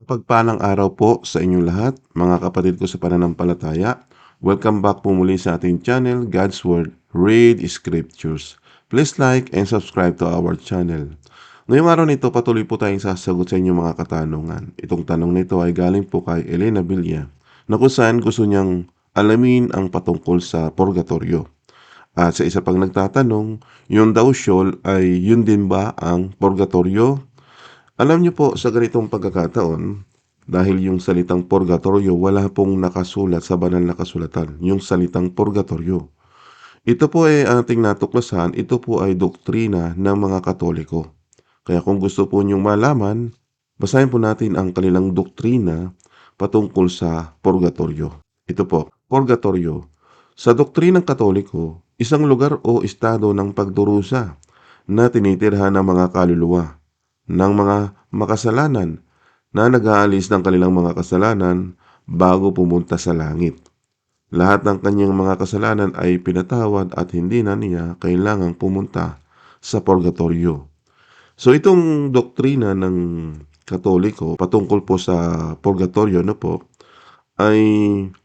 Pagpalang araw po sa inyong lahat, mga kapatid ko sa pananampalataya. Welcome back po muli sa ating channel, God's Word, Read Scriptures. Please like and subscribe to our channel. Ngayong araw nito, patuloy po tayong sasagot sa inyong mga katanungan. Itong tanong nito ay galing po kay Elena Villa, na kung saan gusto niyang alamin ang patungkol sa purgatorio. At sa isa pang nagtatanong, yung daw syol ay yun din ba ang purgatorio? Alam niyo po sa ganitong pagkakataon, dahil yung salitang purgatorio wala pong nakasulat sa banal na kasulatan, yung salitang purgatorio. Ito po ay ating natuklasan, ito po ay doktrina ng mga Katoliko. Kaya kung gusto po niyong malaman, basahin po natin ang kanilang doktrina patungkol sa purgatorio. Ito po, purgatorio. Sa doktrinang Katoliko, isang lugar o estado ng pagdurusa na tinitirhan ng mga kaluluwa ng mga makasalanan na nag-aalis ng kanilang mga kasalanan bago pumunta sa langit. Lahat ng kanyang mga kasalanan ay pinatawad at hindi na niya kailangang pumunta sa purgatorio. So itong doktrina ng Katoliko patungkol po sa purgatorio no po ay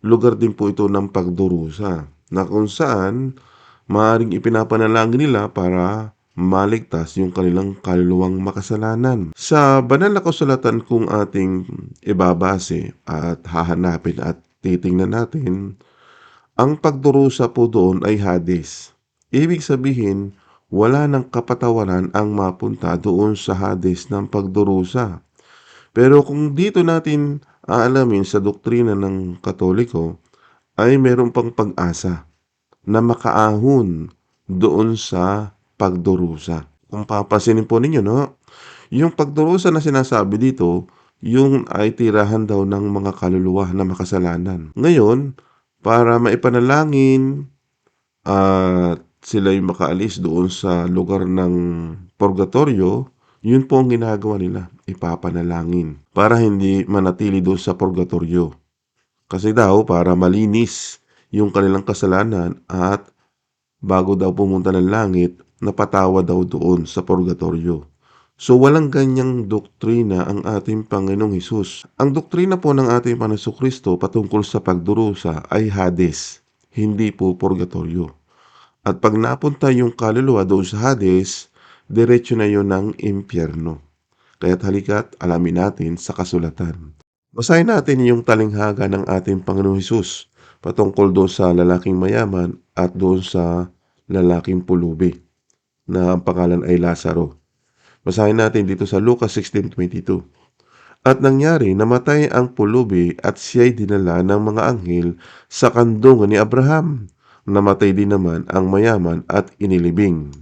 lugar din po ito ng pagdurusa na kung saan maaaring ipinapanalangin nila para maligtas yung kanilang kaluluwang makasalanan. Sa banal na kasulatan kung ating ibabase at hahanapin at titingnan natin, ang pagdurusa po doon ay Hades. Ibig sabihin, wala ng kapatawaran ang mapunta doon sa Hades ng pagdurusa. Pero kung dito natin aalamin sa doktrina ng Katoliko, ay meron pang pag-asa na makaahon doon sa pagdurusa. Kung papasinin po ninyo, no? Yung pagdurusa na sinasabi dito, yung ay tirahan daw ng mga kaluluwa na makasalanan. Ngayon, para maipanalangin at sila'y makaalis doon sa lugar ng purgatorio, yun po ang ginagawa nila, ipapanalangin para hindi manatili doon sa purgatorio. Kasi daw para malinis yung kanilang kasalanan at bago daw pumunta ng langit, napatawa daw doon sa purgatorio. So walang ganyang doktrina ang ating Panginoong Hesus. Ang doktrina po ng ating Panginoong Kristo patungkol sa pagdurusa ay Hades, hindi po purgatorio. At pag napunta yung kaluluwa doon sa Hades, diretso na yun ng impyerno. Kaya't halika't alamin natin sa kasulatan. Basahin natin yung talinghaga ng ating Panginoong Hesus patungkol doon sa lalaking mayaman at doon sa lalaking pulubi na ang pangalan ay Lazaro. Basahin natin dito sa Lucas 16.22. At nangyari, namatay ang pulubi at siya'y dinala ng mga anghel sa kandungan ni Abraham. Namatay din naman ang mayaman at inilibing.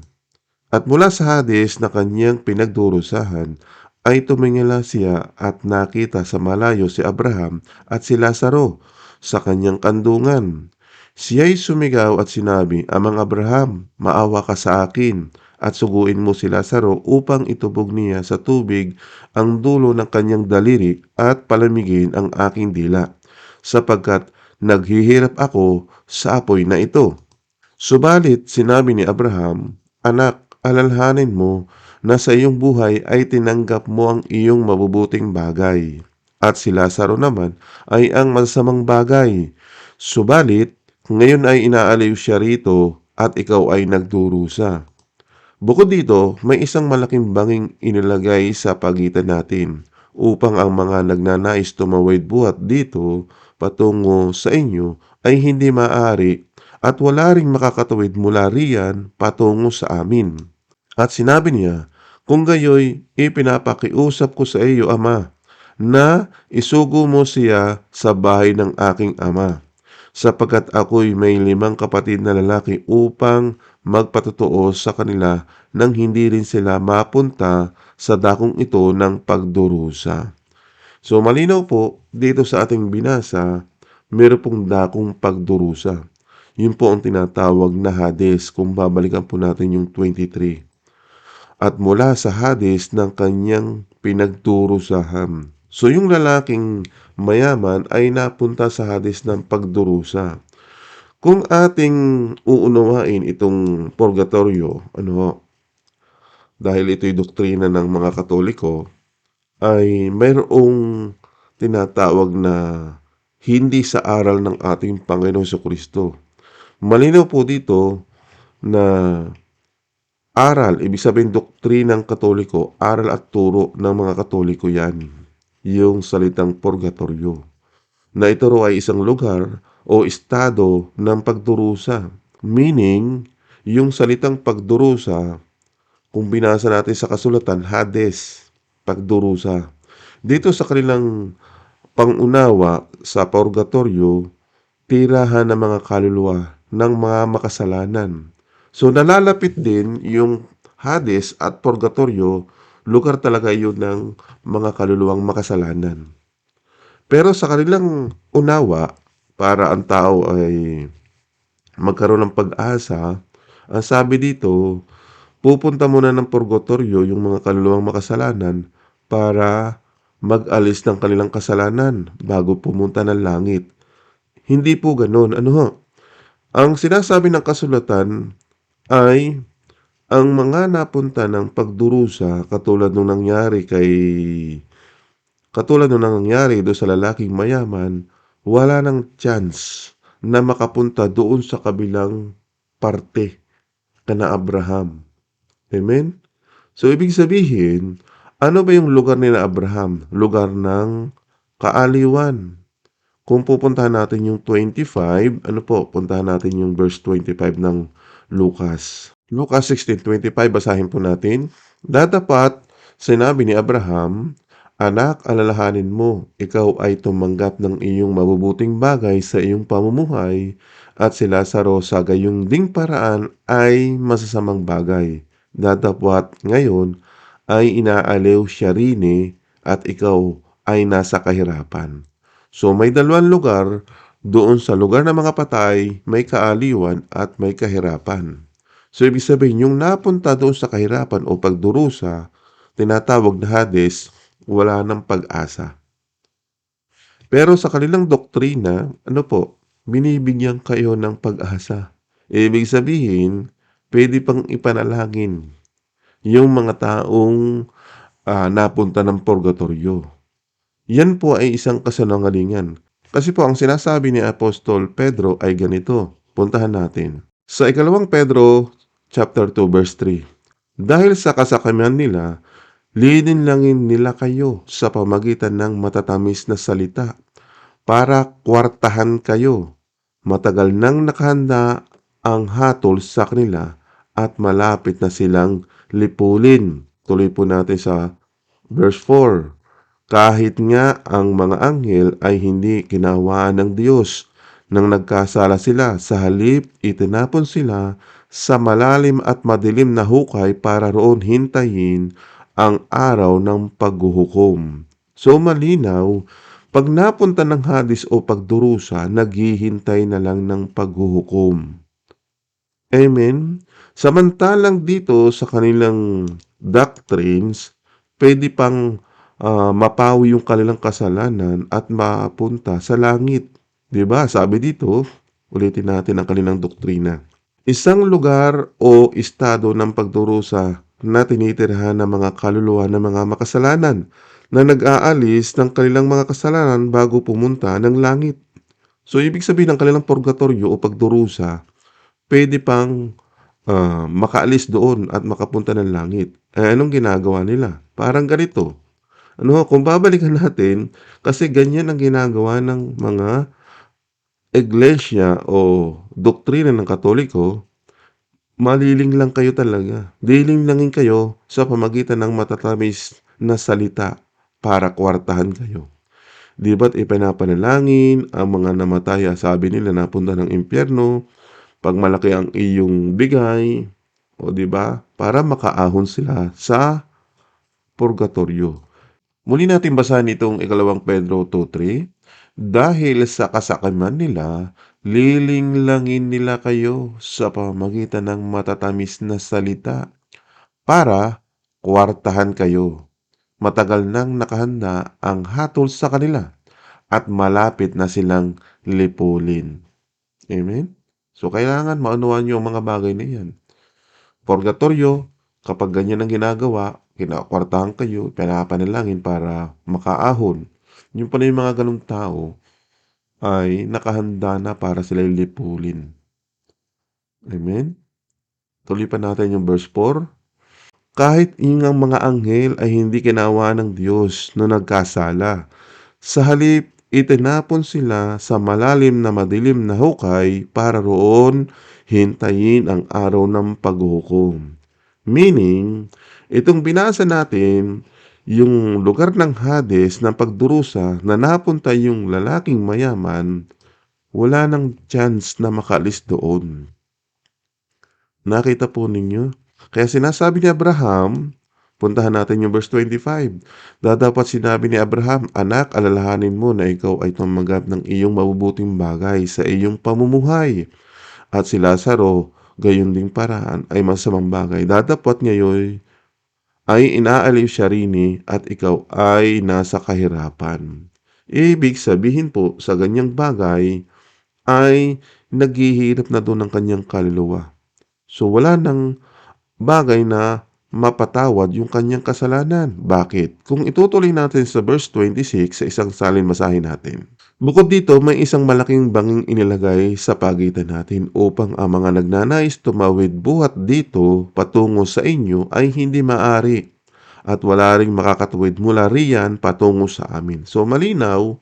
At mula sa Hades na kanyang pinagdurusahan, ay tumingala siya at nakita sa malayo si Abraham at si Lazaro sa kanyang kandungan. Siya'y sumigaw at sinabi, Amang Abraham, maawa ka sa akin at suguin mo si Lazaro upang itubog niya sa tubig ang dulo ng kanyang daliri at palamigin ang aking dila, sapagkat naghihirap ako sa apoy na ito. Subalit sinabi ni Abraham, Anak, alalhanin mo na sa iyong buhay ay tinanggap mo ang iyong mabubuting bagay. At si Lazaro naman ay ang masamang bagay. Subalit, ngayon ay inaaliw siya rito at ikaw ay nagdurusa. Bukod dito, may isang malaking banging inilagay sa pagitan natin upang ang mga nagnanais tumawid buhat dito patungo sa inyo ay hindi maaari at wala ring makakatawid mula riyan patungo sa amin. At sinabi niya, kung gayoy, ipinapakiusap ko sa iyo, Ama, na isugo mo siya sa bahay ng aking ama, sapagkat ako'y may limang kapatid na lalaki upang magpatotoo sa kanila nang hindi rin sila mapunta sa dakong ito ng pagdurusa. So malinaw po, dito sa ating binasa, meron pong dakong pagdurusa. Yun po ang tinatawag na Hades kung babalikan po natin yung 23 at mula sa Hades ng kanyang pinagdurusahan. So yung lalaking mayaman ay napunta sa Hades ng pagdurusa. Kung ating uunawain itong purgatorio, ano, dahil ito'y doktrina ng mga Katoliko, ay mayroong tinatawag na hindi sa aral ng ating Panginoong Kristo. Malinaw po dito na aral, ibig sabihin doktrinang katoliko, aral at turo ng mga katoliko yan. Yung salitang purgatorio. Na ito raw ay isang lugar o estado ng pagdurusa. Meaning, yung salitang pagdurusa, kung binasa natin sa kasulatan, Hades, pagdurusa. Dito sa kanilang pangunawa sa purgatorio, tirahan ng mga kaluluwa ng mga makasalanan. So nalalapit din yung Hades at purgatorio, lugar talaga yun ng mga kaluluwang makasalanan. Pero sa kanilang unawa, para ang tao ay magkaroon ng pag-asa, ang sabi dito, pupunta muna ng purgatorio yung mga kaluluwang makasalanan para mag-alis ng kanilang kasalanan bago pumunta ng langit. Hindi po ganun. Ano ho? Ang sinasabi ng kasulatan ay ang mga napunta ng pagdurusa katulad nung nangyari kay katulad nung nangyari do sa lalaking mayaman, wala nang chance na makapunta doon sa kabilang parte kana Abraham. Amen? So, ibig sabihin, ano ba yung lugar ni na Abraham? Lugar ng kaaliwan. Kung pupuntahan natin yung 25, ano po, puntahan natin yung verse 25 ng Lucas. Lucas 16.25, basahin po natin. Dadapat, sinabi ni Abraham, Anak, alalahanin mo, ikaw ay tumanggap ng iyong mabubuting bagay sa iyong pamumuhay at si Lazaro sa gayong ding paraan ay masasamang bagay. Dadapat ngayon ay inaaliw siya rin eh, at ikaw ay nasa kahirapan. So may dalawang lugar, doon sa lugar ng mga patay, may kaaliwan at may kahirapan. So ibig sabihin, yung napunta doon sa kahirapan o pagdurusa, tinatawag na Hades, wala ng pag-asa. Pero sa kanilang doktrina, ano po, binibigyan kayo ng pag-asa. Ibig sabihin, pwede pang ipanalangin yung mga taong ah, napunta ng purgatorio. Yan po ay isang kasanungalingan. Kasi po ang sinasabi ni Apostol Pedro ay ganito. Puntahan natin. Sa ikalawang Pedro chapter 2 verse 3. Dahil sa kasakamihan nila, lininlangin nila kayo sa pamagitan ng matatamis na salita para kwartahan kayo. Matagal nang nakahanda ang hatol sa kanila at malapit na silang lipulin. Tuloy po natin sa verse 4. Kahit nga ang mga anghel ay hindi kinawaan ng Diyos nang nagkasala sila, sa halip itinapon sila sa malalim at madilim na hukay para roon hintayin ang araw ng paghuhukom. So malinaw, pag napunta ng hadis o pagdurusa, naghihintay na lang ng paghuhukom. Amen? Samantalang dito sa kanilang doctrines, pwede pang ah, mapawi yung kanilang kasalanan at mapunta sa langit. 'Di ba? Sabi dito, ulitin natin ang kanilang doktrina. Isang lugar o estado ng pagdurusa na tinitirhan ng mga kaluluwa ng mga makasalanan na nag-aalis ng kanilang mga kasalanan bago pumunta ng langit. So, ibig sabihin ng kanilang purgatorio o pagdurusa, pwede pang ah, makaalis doon at makapunta ng langit. Eh, anong ginagawa nila? Parang ganito. Ano, kung babalikan natin, kasi ganyan ang ginagawa ng mga iglesia o doktrina ng katoliko, maliling lang kayo talaga. Diling langin kayo sa pamagitan ng matatamis na salita para kwartahan kayo. Di ba't ipinapanalangin ang mga namatay, sabi nila napunta ng impyerno, pag malaki ang iyong bigay, o di ba? Para makaahon sila sa purgatorio. Muli natin basahin itong ikalawang Pedro 2.3. Dahil sa kasakaman nila, lilinglangin nila kayo sa pamagitan ng matatamis na salita para kwartahan kayo. Matagal nang nakahanda ang hatol sa kanila at malapit na silang lipulin. Amen? So, kailangan maunawaan nyo ang mga bagay na yan. Purgatorio, kapag ganyan ang ginagawa, kinakwartahan kayo, pinapanalangin para makaahon. Yung pala yung mga ganong tao ay nakahanda na para sila lipulin. Amen? Tuloy pa natin yung verse 4. Kahit yung ang mga anghel ay hindi kinawa ng Diyos no nagkasala. Sa halip, itinapon sila sa malalim na madilim na hukay para roon hintayin ang araw ng paghuhukom. Meaning, itong binasa natin, yung lugar ng Hades ng pagdurusa na napunta yung lalaking mayaman, wala nang chance na makalis doon. Nakita po ninyo? Kaya sinasabi ni Abraham, puntahan natin yung verse 25. Dadapat sinabi ni Abraham, Anak, alalahanin mo na ikaw ay tumanggap ng iyong mabubuting bagay sa iyong pamumuhay. At si Lazaro, gayon ding paraan, ay masamang bagay. Dadapat ngayon ay inaaliw siya rini at ikaw ay nasa kahirapan. Ibig sabihin po sa ganyang bagay ay naghihirap na doon ang kanyang kaluluwa. So wala nang bagay na mapatawad yung kanyang kasalanan. Bakit? Kung itutuloy natin sa verse 26 sa isang salin masahin natin. Bukod dito, may isang malaking banging inilagay sa pagitan natin upang ang mga nagnanais tumawid buhat dito patungo sa inyo ay hindi maari at wala ring makakatuwid mula riyan patungo sa amin. So malinaw,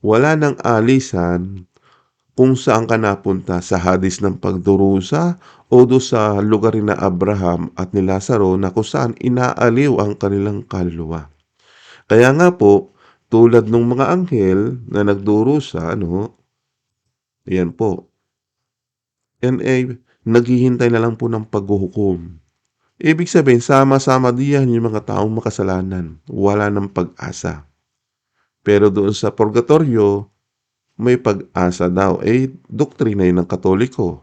wala nang alisan kung saan ka napunta sa hadis ng pagdurusa o do sa lugar na Abraham at ni Lazaro na kung inaaliw ang kanilang kaluluwa. Kaya nga po, tulad ng mga anghel na nagdurusa, ano, yan po, yan ay naghihintay na lang po ng paghuhukom. Ibig sabihin, sama-sama diyan yung mga taong makasalanan. Wala ng pag-asa. Pero doon sa purgatorio, may pag-asa daw. Eh, doktrina yun ng Katoliko.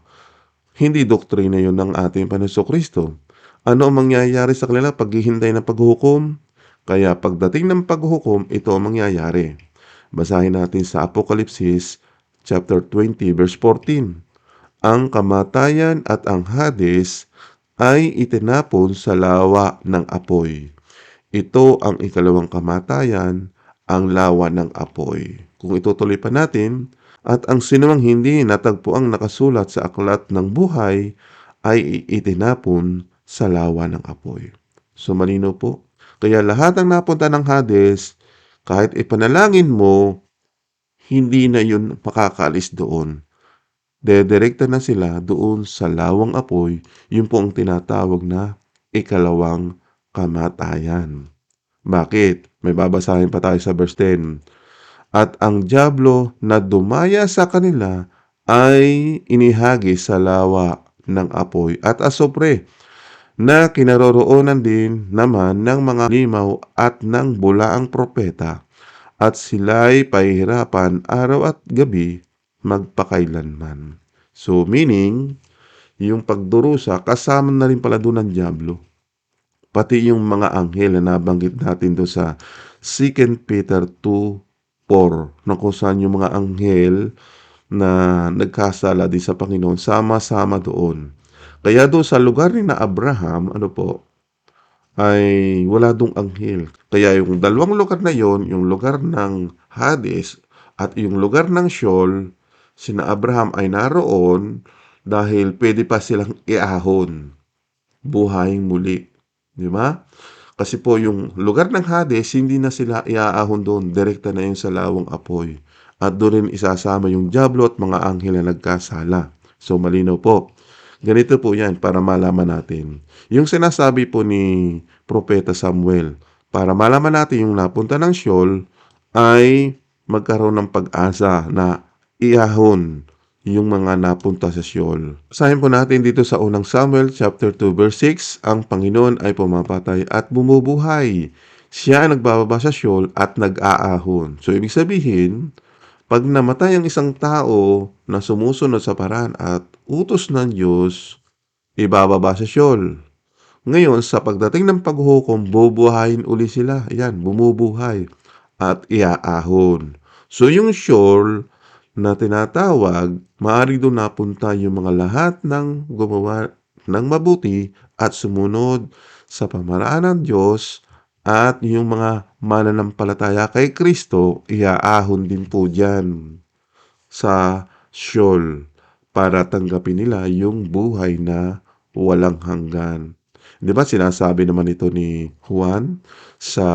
Hindi doktrina yun ng ating Panginoon Kristo. Ano ang mangyayari sa kanila paghihintay ng paghuhukom? Kaya pagdating ng paghuhukom, ito ang mangyayari. Basahin natin sa Apokalipsis chapter 20 verse 14. Ang kamatayan at ang Hades ay itinapon sa lawa ng apoy. Ito ang ikalawang kamatayan, ang lawa ng apoy. Kung itutuloy pa natin, at ang sinumang hindi natagpo ang nakasulat sa aklat ng buhay ay itinapon sa lawa ng apoy. So malino po. Kaya lahat ng napunta ng Hades, kahit ipanalangin mo, hindi na yun makakalis doon. Dedirekta na sila doon sa lawang apoy, yun po ang tinatawag na ikalawang kamatayan. Bakit? May babasahin pa tayo sa verse 10 at ang Diablo na dumaya sa kanila ay inihagis sa lawa ng apoy at asopre na kinaroroonan din naman ng mga limaw at ng bulaang propeta at sila'y pahihirapan araw at gabi magpakailanman. So meaning, yung pagdurusa kasama na rin pala doon ng Diablo. Pati yung mga anghel na nabanggit natin doon sa 2 Peter 2 4 na kung saan yung mga anghel na nagkasala din sa Panginoon, sama-sama doon. Kaya doon sa lugar ni na Abraham, ano po, ay wala dong anghel. Kaya yung dalawang lugar na yon, yung lugar ng Hades at yung lugar ng Sheol, sina Abraham ay naroon dahil pwede pa silang iahon, buhayin muli. Di ba? Kasi po yung lugar ng Hades, hindi na sila iaahon doon. Direkta na yung sa lawang apoy. At doon rin isasama yung Diablo at mga anghel na nagkasala. So malinaw po. Ganito po yan para malaman natin. Yung sinasabi po ni Propeta Samuel, para malaman natin yung napunta ng Sheol, ay magkaroon ng pag-asa na iahon yung mga napunta sa Sheol. Basahin po natin dito sa unang Samuel chapter 2 verse 6, ang Panginoon ay pumapatay at bumubuhay. Siya ang nagbababa sa Sheol at nag-aahon. So ibig sabihin, pag namatay ang isang tao na sumusunod sa paraan at utos ng Diyos, ibababa sa Sheol. Ngayon, sa pagdating ng paghuhukom, bubuhayin uli sila. Ayan, bumubuhay at iaahon. So yung Sheol, na tinatawag, maaari doon napunta yung mga lahat ng gumawa ng mabuti at sumunod sa pamaraan ng Diyos at yung mga mananampalataya kay Kristo, iaahon din po dyan sa Sheol para tanggapin nila yung buhay na walang hanggan. Di ba sinasabi naman ito ni Juan sa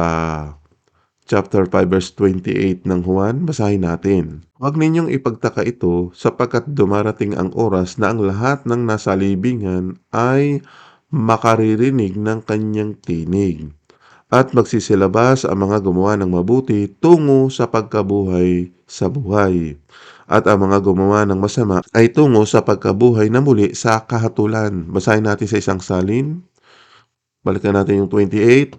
chapter 5 verse 28 ng Juan, basahin natin. Huwag ninyong ipagtaka ito sapagkat dumarating ang oras na ang lahat ng nasa libingan ay makaririnig ng kanyang tinig at magsisilabas ang mga gumawa ng mabuti tungo sa pagkabuhay sa buhay at ang mga gumawa ng masama ay tungo sa pagkabuhay na muli sa kahatulan. Basahin natin sa isang salin. Balikan natin yung 28.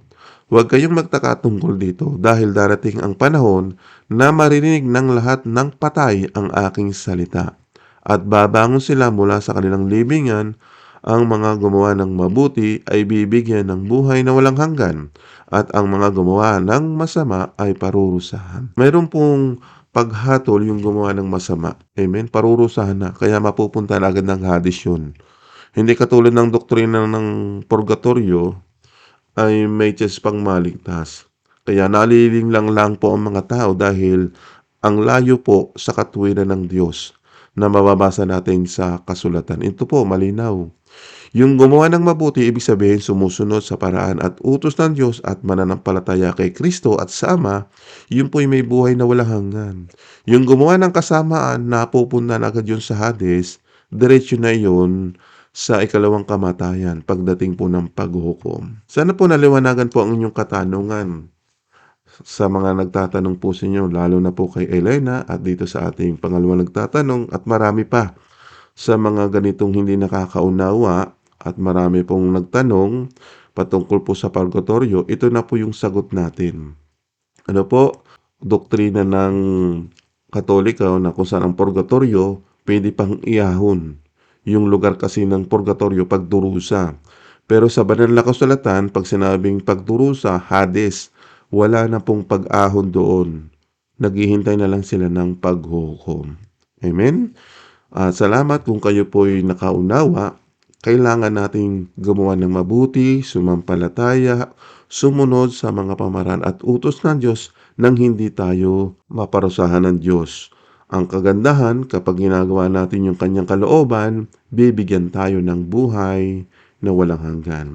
Huwag kayong magtaka tungkol dito dahil darating ang panahon na maririnig ng lahat ng patay ang aking salita. At babangon sila mula sa kanilang libingan, ang mga gumawa ng mabuti ay bibigyan ng buhay na walang hanggan, at ang mga gumawa ng masama ay parurusahan. Mayroon pong paghatol yung gumawa ng masama. Amen? Parurusahan na. Kaya mapupunta na agad ng hadis yun. Hindi katulad ng doktrina ng purgatorio, ay may tiyes pang maligtas. Kaya naliling lang lang po ang mga tao dahil ang layo po sa katwiran ng Diyos na mababasa natin sa kasulatan. Ito po, malinaw. Yung gumawa ng mabuti, ibig sabihin sumusunod sa paraan at utos ng Diyos at mananampalataya kay Kristo at sama, yun po'y may buhay na walang hanggan. Yung gumawa ng kasamaan, napupunta na agad yun sa Hades, diretso na yun sa ikalawang kamatayan pagdating po ng paghukom. Sana po naliwanagan po ang inyong katanungan sa mga nagtatanong po sa inyo, lalo na po kay Elena at dito sa ating pangalawang nagtatanong at marami pa sa mga ganitong hindi nakakaunawa at marami pong nagtanong patungkol po sa purgatorio, ito na po yung sagot natin. Ano po? Doktrina ng Katolika na kung saan ang purgatorio pwede pang iahon. Yung lugar kasi ng purgatorio pagdurusa. Pero sa banal na kasulatan, pag sinabing pagdurusa, Hades, wala na pong pag-ahon doon. Naghihintay na lang sila ng paghukom. Amen? At salamat kung kayo po'y nakaunawa. Kailangan nating gumawa ng mabuti, sumampalataya, sumunod sa mga pamaran at utos ng Diyos nang hindi tayo maparusahan ng Diyos. Ang kagandahan, kapag ginagawa natin yung kanyang kalooban, bibigyan tayo ng buhay na walang hanggan.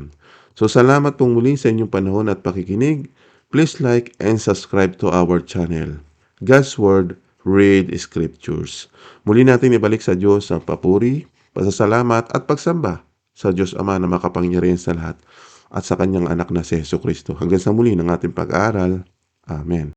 So salamat pong muli sa inyong panahon at pakikinig. Please like and subscribe to our channel. God's Word, Read Scriptures. Muli natin ibalik sa Diyos ang papuri, pasasalamat at pagsamba sa Diyos Ama na makapangyarihan sa lahat at sa kanyang anak na si Yeso Kristo. Hanggang sa muli ng ating pag-aaral. Amen.